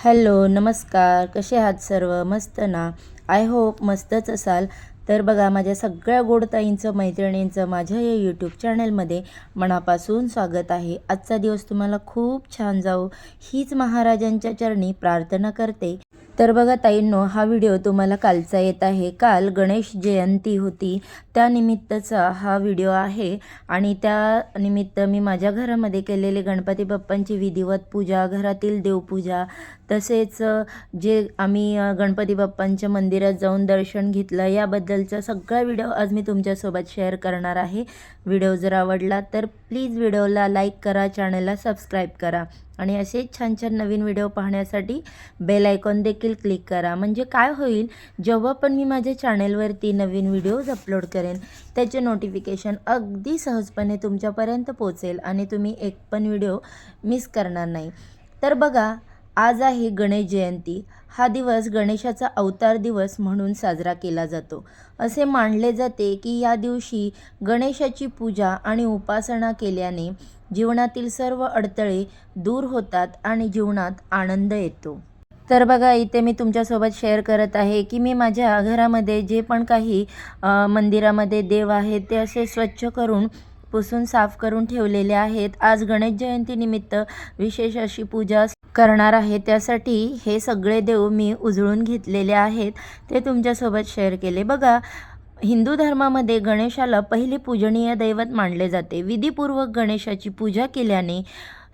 Hello नमस्कार. कसे आहात सर्व? मस्त ना? आय होप मस्तच असाल. तर बघा माझ्या सगळ्या गोडताईंचं मैत्रिणींचं माझ्या या यूट्यूब चॅनलमध्ये मनापासून स्वागत आहे. आजचा दिवस तुम्हाला खूप छान जाऊ. हीच महाराजांच्या चरणी प्रार्थना करते. तर बघा ताईंनो हा व्हिडिओ तुम्हाला कालचा येत आहे. काल गणेश जयंती होती. त्यानिमित्तचा हा व्हिडिओ आहे आणि त्या निमित्त मी माझ्या घरामध्ये केलेले गणपती बाप्पांची विधिवत पूजा घरातील देवपूजा तसेच जे आम्ही गणपती बाप्पांच्या मंदिरात जाऊन दर्शन घेतलं याबद्दलचा सगळा व्हिडिओ आज मी तुमच्यासोबत शेअर करणार आहे. व्हिडिओ जर आवडला तर प्लीज व्हिडिओला लाईक करा चॅनलला सबस्क्राईब करा. आणि असेच छान छान नवीन व्हिडिओ पाहण्यासाठी बेल आयकॉन देखील क्लिक करा. म्हणजे काय होईल जेव्हा पण मी माझ्या चॅनेलवरती नवीन व्हिडिओज अपलोड करेन त्याचे नोटिफिकेशन अगदी सहजपणे तुमच्यापर्यंत पोचेल आणि तुम्ही एक पण व्हिडिओ मिस करणार नाही. तर बघा आज आहे गणेश जयंती हा दिवस गणेशाचा अवतार दिवस म्हणून साजरा केला जातो. असे मानले जाते की या दिवशी गणेशाची पूजा आणि उपासना केल्याने जीवनातील सर्व अडथळे दूर होतात आणि जीवनात आनंद येतो. तर बघा इथे मी तुमच्यासोबत शेअर करत आहे की मी माझ्या घरामध्ये जे पण काही मंदिरामध्ये देव आहेत ते असे स्वच्छ करून पुसून साफ करून ठेवलेले आहेत. आज गणेश जयंतीनिमित्त विशेष अशी पूजा करणार आहे. त्यासाठी हे सगळे देव मी उजळून घेतलेले आहेत. ते तुमच्यासोबत शेअर केले. बघा हिंदू धर्मामध्ये गणेशाला पहिली पूजनीय दैवत मानले जाते. विधीपूर्वक गणेशाची पूजा केल्याने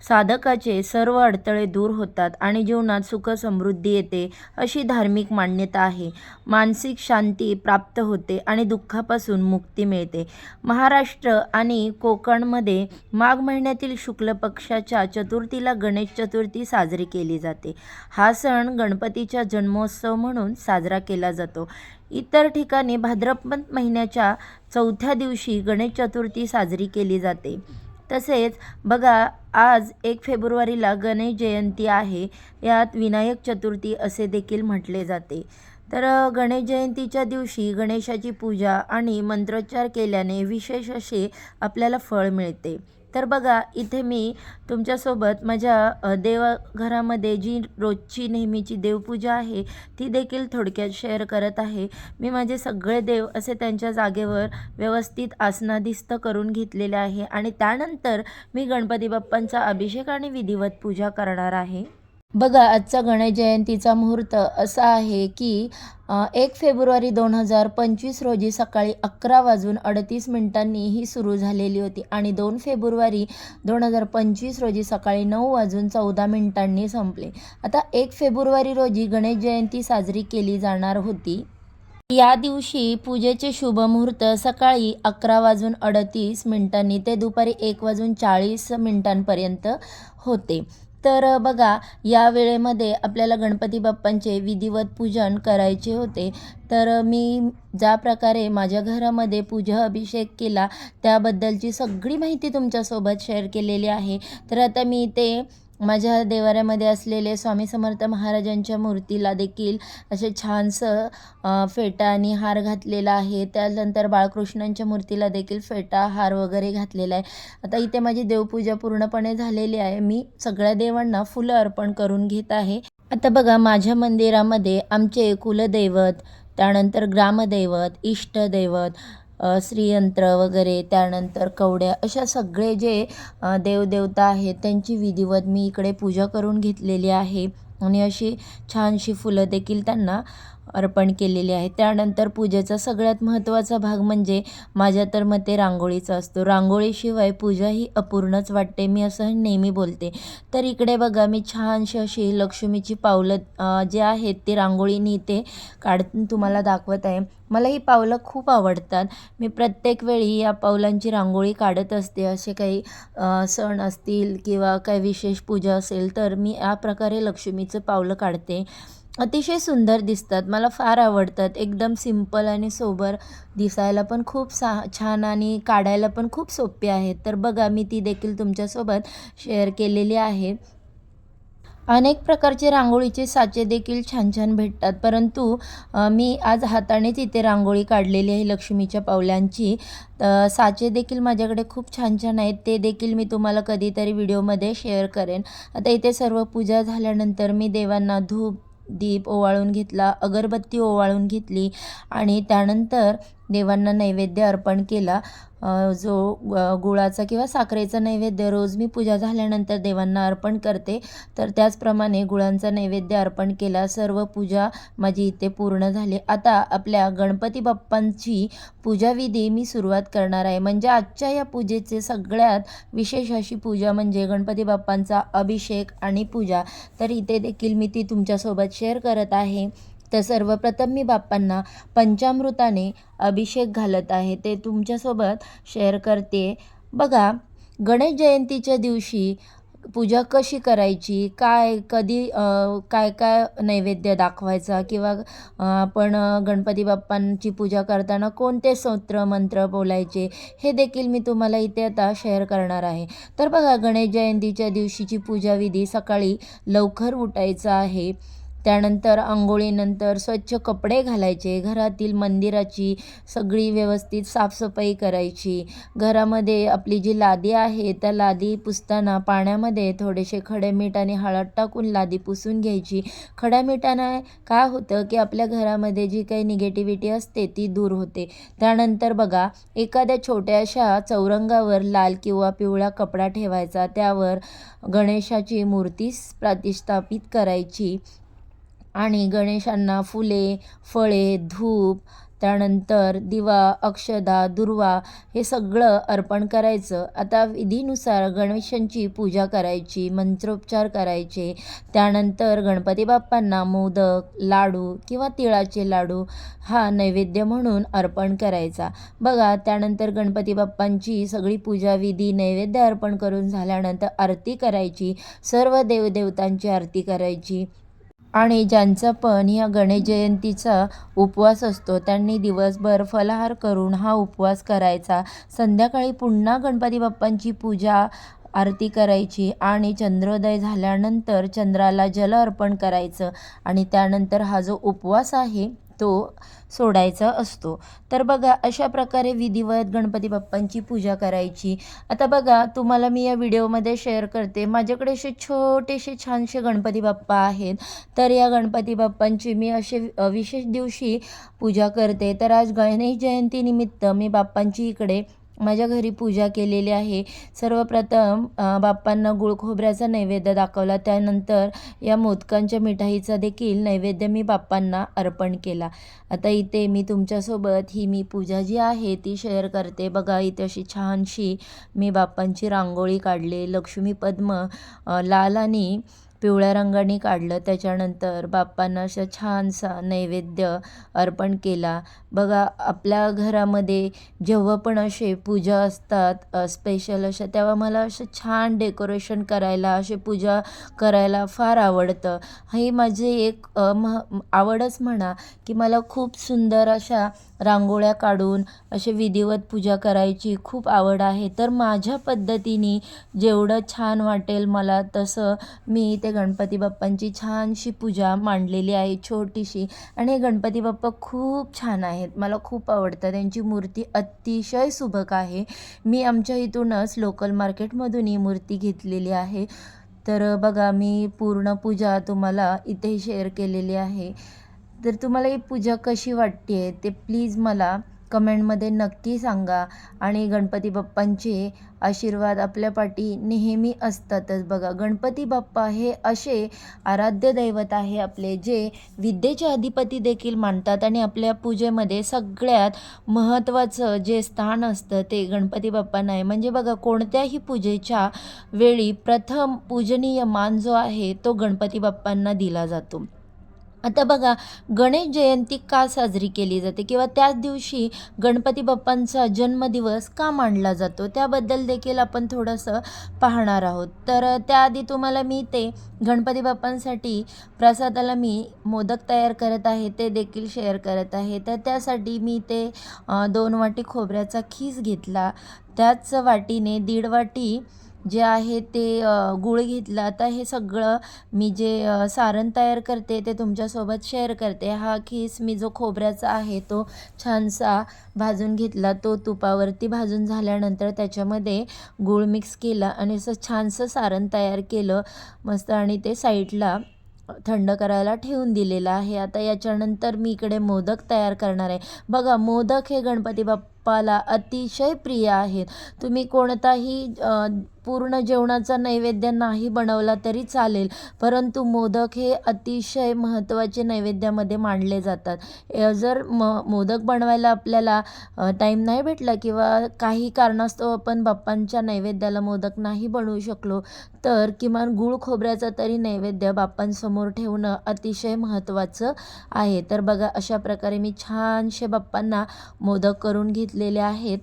साधकाचे सर्व अडथळे दूर होतात आणि जीवनात सुख समृद्धी येते अशी धार्मिक मान्यता आहे. मानसिक शांती प्राप्त होते आणि दुःखापासून मुक्ती मिळते. महाराष्ट्र आणि कोकणमध्ये माघ महिन्यातील शुक्ल पक्षाच्या चतुर्थीला गणेश चतुर्थी साजरी केली जाते. हा सण गणपतीचा जन्मोत्सव म्हणून साजरा केला जातो. इतर ठिकाणी भाद्रपद महिन्याच्या चौथ्या दिवशी गणेश चतुर्थी साजरी केली जाते. तसेच बघा आज एक फेब्रुवारीला गणेश जयंती आहे. यात विनायक चतुर्थी असे देखील म्हटले जाते. तर गणेश जयंतीच्या दिवशी गणेशाची पूजा आणि मंत्रोच्चार केल्याने विशेष असे आपल्याला फळ मिळते. तर बघा इथे मी तुमच्यासोबत माझ्या देवघरामध्ये जी रोजची नेहमीची देवपूजा आहे ती देखील थोडक्यात शेअर करत आहे. मी माझे सगळे देव असे त्यांच्या जागेवर व्यवस्थित आसनाधिस्त करून घेतलेले आहे आणि त्यानंतर मी गणपती बाप्पांचा अभिषेक आणि विधिवत पूजा करणार आहे. बघा आजचा गणेश जयंतीचा मुहूर्त असा आहे की एक फेब्रुवारी दोन हजार पंचवीस रोजी सकाळी अकरा वाजून अडतीस मिनिटांनी ही सुरू झालेली होती आणि दोन फेब्रुवारी दोन हजार पंचवीस रोजी सकाळी नऊ वाजून चौदा मिनिटांनी संपले. आता एक फेब्रुवारी रोजी गणेश जयंती साजरी केली जाणार होती. या दिवशी पूजेचे शुभ मुहूर्त सकाळी अकरा वाजून अडतीस मिनिटांनी ते दुपारी एक वाजून चाळीस मिनिटांपर्यंत होते. तर बघा या वेळेमध्ये आपल्याला गणपती बाप्पांचे विधिवत पूजन करायचे होते. तर मी ज्या प्रकारे माझ्या घरामध्ये पूजा अभिषेक केला त्याबद्दलची सगळी माहिती तुमच्यासोबत शेअर केलेली आहे. तर आता मी ते माझ्या देवाऱ्यामध्ये असलेले स्वामी समर्थ महाराजांच्या मूर्तीला देखील असे छानसं फेटा आणि हार घातलेला आहे. त्यानंतर बाळकृष्णांच्या मूर्तीला देखील फेटा हार वगैरे घातलेला आहे. आता इथे माझी देवपूजा पूर्णपणे झालेली आहे. मी सगळ्या देवांना फुलं अर्पण करून घेत आहे. आता बघा माझ्या मंदिरामध्ये आमचे कुलदैवत त्यानंतर ग्रामदैवत इष्टदैवत श्रीयंत्र वगैरे त्यानंतर कवड्या अशा सगळे जे देवदेवता आहेत त्यांची विधिवत मी इकडे पूजा करून घेतलेली आहे. आणि अशी छानशी फुलं देखील त्यांना अर्पण केलेले आहे. त्यानंतर पूजेचा सगळ्यात महत्त्वाचा भाग म्हणजे माझ्या तर मते रांगोळीचा असतो. रांगोळीशिवाय पूजा ही अपूर्णच वाटते. मी असं नेहमी बोलते. तर इकडे बघा मी छानशी अशी लक्ष्मीची पावलं जे आहेत ती रांगोळीने इथे काढून तुम्हाला दाखवत आहे. मला ही पावलं खूप आवडतात. मी प्रत्येक वेळी या पावलांची रांगोळी काढत असते. असे काही सण असतील किंवा काही विशेष पूजा असेल तर मी या प्रकारे लक्ष्मीचं पावलं काढते. अतिशय सुंदर दिसतात. मला फार आवडतात. एकदम सिंपल आणि सोबर दिसायला पण खूप सा छान आणि काढायला पण खूप सोपे आहेत. तर बघा मी ती देखील तुमच्यासोबत शेअर केलेली आहे. अनेक प्रकारचे रांगोळीचे साचे देखील छान छान भेटतात. परंतु मी आज हातानेच इथे रांगोळी काढलेली आहे लक्ष्मीच्या पावल्यांची तर साचे देखील माझ्याकडे खूप छान छान आहेत. ते देखील मी तुम्हाला कधीतरी व्हिडिओमध्ये शेअर करेन. आता इथे सर्व पूजा झाल्यानंतर मी देवांना धूप दीप ओवाळून घेतला अगरबत्ती ओवाळून घेतली आणि त्यानंतर देवांना नैवेद्य अर्पण केला. जो गुळाचा किंवा साखरेचा नैवेद्य रोज मी पूजा झाल्यानंतर देवांना अर्पण करते तर त्याचप्रमाणे गुळांचा नैवेद्य अर्पण केला सर्व पूजा माझी इथे पूर्ण झाली. आता आपल्या गणपती बाप्पांची पूजाविधी मी सुरुवात करणार आहे. म्हणजे आजच्या या पूजेचे सगळ्यात विशेष अशी पूजा म्हणजे गणपती बाप्पांचा अभिषेक आणि पूजा. तर इथे देखील मी ती तुमच्यासोबत शेअर करत आहे. तर सर्वप्रथम मी बाप्पांना पंचामृताने अभिषेक घालत आहे. ते तुमच्यासोबत शेअर करते. बघा गणेश जयंतीच्या दिवशी पूजा कशी करायची? काय कधी काय काय नैवेद्य दाखवायचा? किंवा आपण गणपती बाप्पांची पूजा करताना कोणते स्तोत्र मंत्र बोलायचे? हे देखील मी तुम्हाला इथे आता शेअर करणार आहे. तर बघा गणेश जयंतीच्या दिवशीची पूजाविधी सकाळी लवकर उठायचं आहे. त्यानंतर आंघोळीनंतर स्वच्छ कपडे घालायचे घरातील मंदिराची सगळी व्यवस्थित साफसफाई करायची. घरामध्ये आपली जी लादी आहे त्या लादी पुसताना पाण्यामध्ये थोडेसे खडे मीठ आणि हळद टाकून लादी पुसून घ्यायची. खड्या मिठाने काय होतं की आपल्या घरामध्ये जी काही निगेटिव्हिटी असते ती दूर होते. त्यानंतर बघा एखाद्या छोट्याशा चौरंगावर लाल किंवा पिवळा कपडा ठेवायचा त्यावर गणेशाची मूर्ती प्रतिष्ठापित करायची. आणि गणेशांना फुले फळे धूप त्यानंतर दिवा अक्षदा दुर्वा हे सगळं अर्पण करायचं. आता विधीनुसार गणेशांची पूजा करायची मंत्रोपचार करायचे. त्यानंतर गणपती बाप्पांना मोदक लाडू किंवा तिळाचे लाडू हा नैवेद्य म्हणून अर्पण करायचा. बघा त्यानंतर गणपती बाप्पांची सगळी पूजाविधी नैवेद्य अर्पण करून झाल्यानंतर आरती करायची. सर्व देवदेवतांची आरती करायची. आणि ज्यांचा पण ह्या गणेश जयंतीचा उपवास असतो त्यांनी दिवसभर फलाहार करून हा उपवास करायचा. संध्याकाळी पुन्हा गणपती बाप्पांची पूजा आरती करायची आणि चंद्रोदय झाल्यानंतर चंद्राला जल अर्पण करायचं. आणि त्यानंतर हा जो उपवास आहे तो सोडायचा असतो. तर बघा अशा प्रकारे विधिवत गणपती बाप्पांची पूजा करायची. आता बघा तुम्हाला मी या व्हिडिओमध्ये शेअर करते माझ्याकडे असे छोटेसे छानसे गणपती बाप्पा आहेत. तर या गणपती बाप्पांची मी असे विशेष दिवशी पूजा करते. तर आज गणेश जयंतीनिमित्त मी बाप्पांची इकडे माझ्या घरी पूजा केलेली आहे. सर्वप्रथम बाप्पांना गुळ खोबऱ्याचा नैवेद्य दाखवला. त्यानंतर या मोदकांच्या मिठाईचा देखील नैवेद्य मी बाप्पांना अर्पण केला. आता इथे मी तुमच्यासोबत ही मी पूजा जी आहे ती शेअर करते. बघा इथे अशी छानशी मी बाप्पांची रांगोळी काढली. लक्ष्मी पद्म लाल आणि पिवळ्या रंगाने काढलं. त्याच्यानंतर बाप्पांना असं छानसा नैवेद्य अर्पण केला. बघा आपल्या घरामध्ये जेव्हा पण असे पूजा असतात स्पेशल अशा तेव्हा मला असं छान डेकोरेशन करायला असे पूजा करायला फार आवडतं. ही माझी एक मह आवडच म्हणा की मला खूप सुंदर अशा रांगोळ्या काढून असे विधिवत पूजा करायची खूप आवड आहे. तर माझ्या पद्धतीने जेवढं छान वाटेल मला तसं मी ते गणपती बाप्पांची छानशी पूजा मांडलेली आहे छोटीशी. आणि हे गणपती बाप्पा खूप छान आहेत. मला खूप आवडतं. त्यांची मूर्ती अतिशय सुबक आहे. मी आमच्या इथूनच लोकल मार्केटमधून ही मूर्ती घेतलेली आहे. तर बघा मी पूर्ण पूजा तुम्हाला इथे शेअर केलेली आहे. तर तुम्हाला ही पूजा कशी वाटते ते प्लीज मला कमेंटमध्ये नक्की सांगा आणि गणपती बाप्पांचे आशीर्वाद आपल्या पाठी नेहमी असतातच बघा. गणपती बाप्पा हे असे आराध्य दैवत आहे आपले जे विद्येचे अधिपती देखील मानतात आणि आपल्या पूजेमध्ये सगळ्यात महत्त्वाचं जे स्थान असतं ते गणपती बाप्पांना आहे. म्हणजे बघा कोणत्याही पूजेच्या वेळी प्रथम पूजनीय मान जो आहे तो गणपती बाप्पांना दिला जातो. आता बघा गणेश जयंती का साजरी केली जाते किंवा त्याच दिवशी गणपती बाप्पांचा जन्मदिवस का मानला जातो त्याबद्दल देखील आपण थोडंसं पाहणार आहोत. तर त्याआधी तुम्हाला मी ते गणपती बाप्पांसाठी प्रसादाला मी मोदक तयार करत आहे ते देखील शेअर करत आहे. तर त्यासाठी मी ते दोन वाटी खोबऱ्याचा खीस घेतला. त्याच वाटीने दीड वाटी जे आहे ते गूळ घेतलं. आता हे सगळं मी जे सारण तयार करते ते तुमच्यासोबत शेअर करते. हा खीस मी जो खोबऱ्याचा आहे तो छानसा भाजून घेतला. तो तुपावरती भाजून झाल्यानंतर त्याच्यामध्ये गूळ मिक्स केला आणि असं छानसं सारण तयार केलं. मस्त आणि ते साईडला थंड करायला ठेवून दिलेलं आहे. आता याच्यानंतर मी इकडे मोदक तयार करणार आहे. बघा मोदक हे गणपती बाप्पाला अतिशय प्रिय आहेत. तुम्ही कोणताही पूर्ण जेवणाचा नैवेद्य नाही बनवला तरी चालेल परंतु मोदक हे अतिशय महत्त्वाचे नैवेद्यामध्ये मांडले जातात. जर म मोदक बनवायला आपल्याला टाईम नाही भेटला किंवा काही कारणास्तव आपण बाप्पांच्या नैवेद्याला मोदक नाही बनवू शकलो तर किमान गूळ खोबऱ्याचा तरी नैवेद्य बाप्पांसमोर ठेवणं अतिशय महत्त्वाचं आहे. तर बघा अशा प्रकारे मी छानसे बाप्पांना मोदक करून घेतलेले आहेत.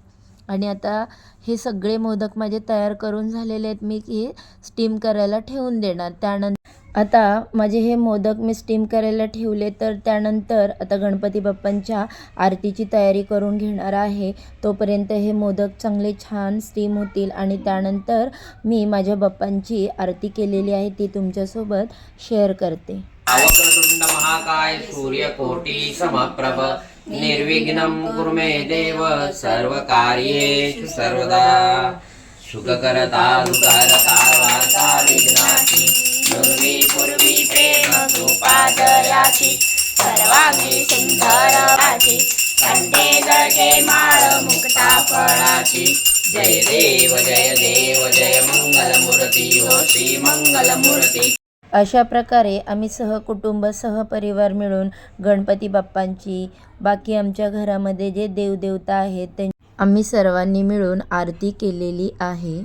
आणि आता हे सगळे मोदक माझे तयार करून झालेले आहेत. मी हे स्टीम करायला ठेवून देणार. त्यानंतर आता माझे हे मोदक मी स्टीम करायला ठेवले. तर त्यानंतर आता गणपती बाप्पांच्या आरतीची तयारी करून घेणार आहे. तोपर्यंत हे मोदक चांगले छान स्टीम होतील. आणि त्यानंतर मी माझ्या बाप्पांची आरती केलेली आहे. ती तुमच्यासोबत शेअर करते. महाकाय सूर्यकोटि समप्रभ. निर्विघ्नं कुर्मे देव सर्वकार्येषु सर्वदा। सुखकरता दुःखहरता वार्ता विघ्नाची पूर्वी पूर्वी प्रेम कृपादयाची सर्वांगी सुंदर माझी कंठे जळके माळ मुक्ता फळाची। जय देव जय देव जय मंगलमूर्ती हो श्री मंगलमूर्ती। अशा प्रकारे आम्ही सहकुटुंब सहपरिवार मिळून गणपती बाप्पांची बाकी आमच्या घरामध्ये जे देवदेवता आहेत त्यां आम्ही सर्वांनी मिळून आरती केलेली आहे.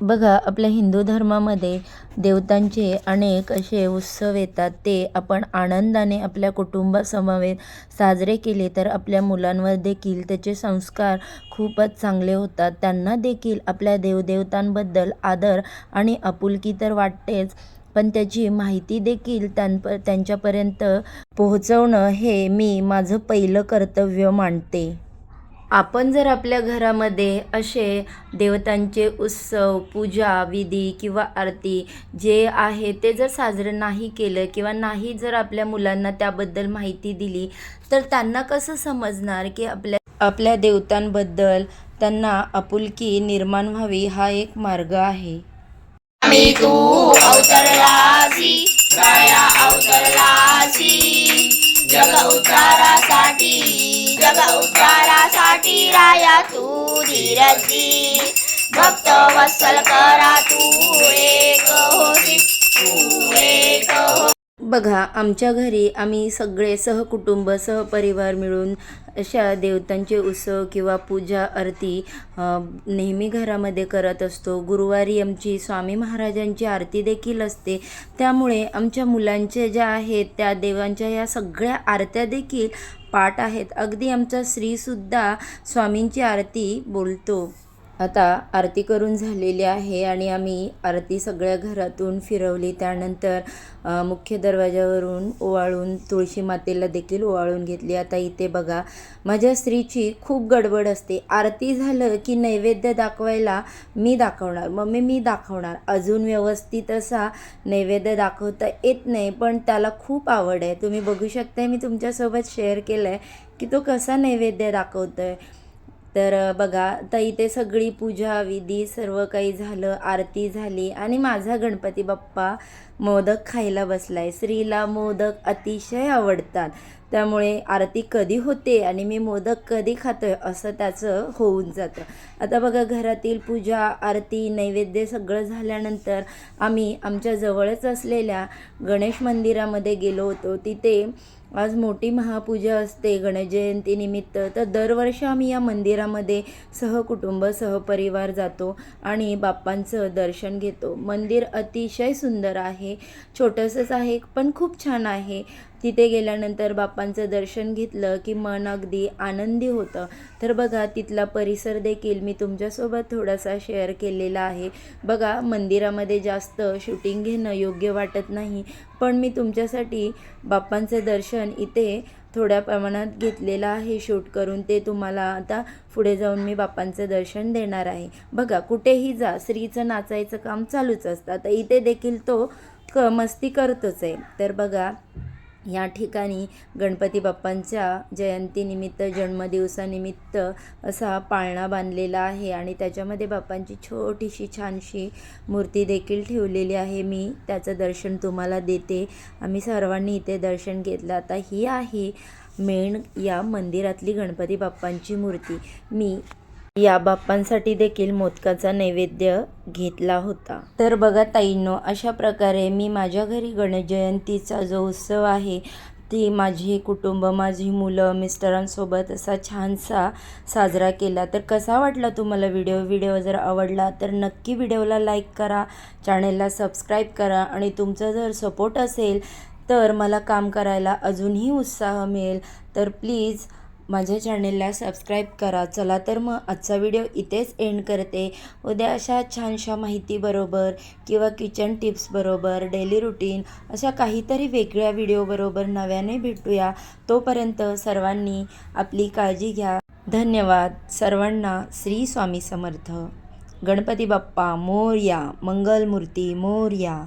बघा आपल्या हिंदू धर्मामध्ये देवतांचे अनेक असे उत्सव येतात. ते आपण आनंदाने आपल्या कुटुंबासमवेत साजरे केले तर आपल्या मुलांवर देखील त्याचे संस्कार खूपच चांगले होतात. त्यांना देखील आपल्या देवदेवतांबद्दल आदर आणि आपुलकी तर वाटतेच. पण त्याची माहिती देखील त्यांप त्यांच्यापर्यंत पोहोचवणं हे मी माझं पहिलं कर्तव्य मानते. आपण जर आपल्या घरामध्ये असे देवतांचे उत्सव पूजा विधी किंवा आरती जे आहे ते जर साजरं नाही केलं किंवा नाही जर आपल्या मुलांना त्याबद्दल माहिती दिली तर त्यांना कसं समजणार की आपल्या आपल्या देवतांबद्दल त्यांना आपुलकी निर्माण व्हावी हा एक मार्ग आहे. मी तू अवतरलासी राया अवतरलासी जग उद्धारासाठी जग उद्धारासाठी राया तू धीरजी. भक्त वसल करा तू एक होती तू एक हो बघा आमच्या घरी आम्ही सगळे सहकुटुंब सहपरिवार मिळून अशा देवतांचे उत्सव किंवा पूजा आरती नेहमी घरामध्ये करत असतो. गुरुवारी आमची स्वामी महाराजांची आरती देखील असते. त्यामुळे आमच्या मुलांचे ज्या आहेत त्या देवांच्या या सगळ्या आरत्या देखील पाठ आहेत. अगदी आमचा स्त्रीसुद्धा स्वामींची आरती बोलतो. आता आरती करून झालेली आहे आणि आम्ही आरती सगळ्या घरातून फिरवली. त्यानंतर मुख्य दरवाजावरून ओवाळून तुळशी मातेला देखील ओवाळून घेतली. आता इथे बघा माझ्या स्त्रीची खूप गडबड असते. आरती झालं की नैवेद्य दाखवायला मी दाखवणार मम्मी मी दाखवणार. अजून व्यवस्थित असा नैवेद्य दाखवता येत नाही पण त्याला खूप आवड आहे. तुम्ही बघू शकताय मी तुमच्यासोबत शेअर केलं आहे की तो कसा नैवेद्य दाखवतो आहे तर बघा तर इथे सगळी पूजा विधी सर्व काही झालं आरती झाली आणि माझा गणपती बाप्पा मोदक खायला बसलाय. स्त्रीला मोदक अतिशय आवडतात. त्यामुळे आरती कधी होते आणि मी मोदक कधी खातोय असं त्याचं होऊन जातं. आता बघा घरातील पूजा आरती नैवेद्य सगळं झाल्यानंतर आम्ही आमच्या जवळच असलेल्या गणेश मंदिरामध्ये गेलो होतो. तिथे आज मोठी महापूजा असते गणेश जयंतीनिमित्त तर दरवर्षी आम्ही या मंदिरामध्ये सहकुटुंब सहपरिवार जातो आणि बाप्पांचं दर्शन घेतो. मंदिर अतिशय सुंदर आहे छोटंसंच आहे पण खूप छान आहे. तिथे गेल्यानंतर बाप्पांचं दर्शन घेतलं की मन अगदी आनंदी होतं. तर बघा तिथला परिसर देखील मी तुमच्यासोबत थोडासा शेअर केलेला आहे. बघा मंदिरामध्ये जास्त शूटिंग घेणं योग्य वाटत नाही पण मी तुमच्यासाठी बाप्पांचं दर्शन इथे थोड्या प्रमाणात घेतलेलं आहे. शूट करून ते तुम्हाला आता पुढे जाऊन मी बाप्पांचं दर्शन देणार आहे. बघा कुठेही जा स्त्रीचं नाचायचं काम चालूच असतं. तर इथे देखील तो क मस्ती करतोच आहे. तर बघा या ठिकाणी गणपती बाप्पांच्या जयंतीनिमित्त जन्मदिवसानिमित्त असा पाळणा बांधलेला आहे आणि त्याच्यामध्ये बाप्पांची छोटीशी छानशी मूर्ती देखील ठेवलेली आहे. मी त्याचं दर्शन तुम्हाला देते. आम्ही सर्वांनी इथे दर्शन घेतलं. आता ही आहे मेण या मंदिरातली गणपती बाप्पांची मूर्ती. मी या बाप्पांसाठी देखील मोदकाचा नैवेद्य घेतला होता. तर बघा ताईंनो अशा प्रकारे मी माझ्या घरी गणेश जयंतीचा जो उत्सव आहे ती माझी कुटुंब माझी मुलं मिस्टरांसोबत असा छानसा साजरा केला. तर कसा वाटला तुम्हाला व्हिडिओ? व्हिडिओ जर आवडला तर नक्की व्हिडिओला लाईक करा चॅनेलला सबस्क्राईब करा आणि तुमचा जर सपोर्ट असेल तर मला काम करायला अजूनही उत्साह मिळेल. तर प्लीज माझ्या चॅनेलला सबस्क्राईब करा. चला तर मग आजचा व्हिडिओ इथेच एंड करते. उद्या अशा छानशा माहितीबरोबर किंवा किचन टिप्सबरोबर डेली रुटीन अशा काहीतरी वेगळ्या व्हिडिओबरोबर नव्याने भेटूया. तोपर्यंत सर्वांनी आपली काळजी घ्या. धन्यवाद. सर्वांना श्री स्वामी समर्थ. गणपती बाप्पा मोरया. मंगलमूर्ती मोरया.